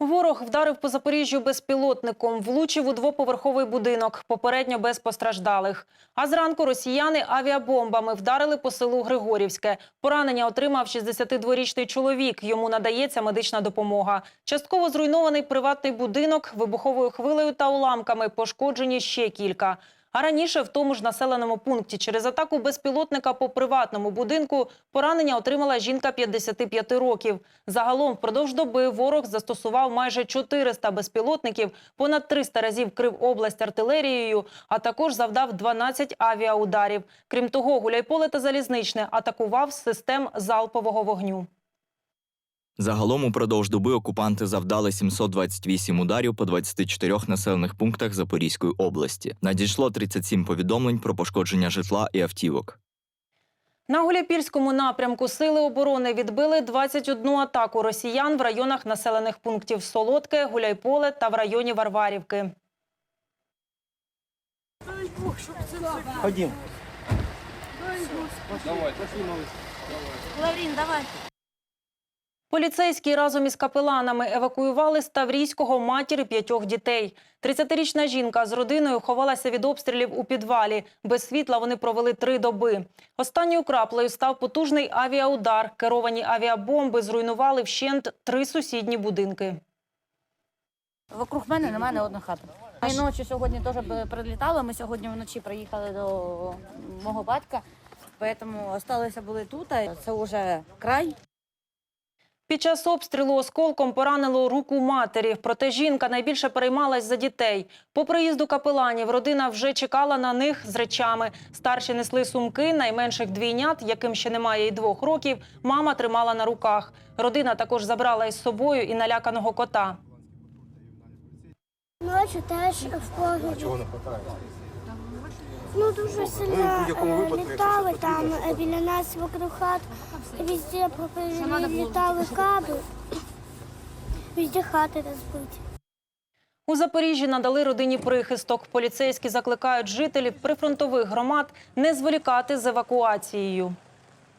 Ворог вдарив по Запоріжжю безпілотником, влучив у двоповерховий будинок, попередньо без постраждалих. А зранку росіяни авіабомбами вдарили по селу Григорівське. Поранення отримав 62-річний чоловік. Йому надається медична допомога. Частково зруйнований приватний будинок, вибуховою хвилею та уламками пошкоджені ще кілька. А раніше в тому ж населеному пункті через атаку безпілотника по приватному будинку поранення отримала жінка 55 років. Загалом впродовж доби ворог застосував майже 400 безпілотників, понад 300 разів крив область артилерією, а також завдав 12 авіаударів. Крім того, Гуляйполе та Залізничне атакував з систем залпового вогню. Загалом упродовж доби окупанти завдали 728 ударів по 24 населених пунктах Запорізької області. Надійшло 37 повідомлень про пошкодження житла і автівок. На Гуляйпільському напрямку сили оборони відбили 21 атаку росіян в районах населених пунктів Солодке, Гуляйполе та в районі Варварівки. Ходім. Лаврін, давай. Поліцейські разом із капеланами евакуювали з Таврійського матір п'ятьох дітей. 30-річна жінка з родиною ховалася від обстрілів у підвалі. Без світла вони провели три доби. Останньою краплею став потужний авіаудар. Керовані авіабомби зруйнували вщент три сусідні будинки. Вокруг мене немає ні одної хати. Ми ночі сьогодні теж прилітали. Ми сьогодні вночі приїхали до мого батька, тому залишилися були тут. Це вже край. Під час обстрілу осколком поранило руку матері. Проте жінка найбільше переймалась за дітей. По приїзду капеланів родина вже чекала на них з речами. Старші несли сумки, найменших двійнят, яким ще немає і двох років, мама тримала на руках. Родина також забрала із собою і наляканого кота. Ночі теж в погребі. Ну дуже сильно е, літали там е, біля нас вокруг хат. Везде літали каби. Везде хати розбиті. У Запоріжжі надали родині прихисток. Поліцейські закликають жителів прифронтових громад не зволікати з евакуацією.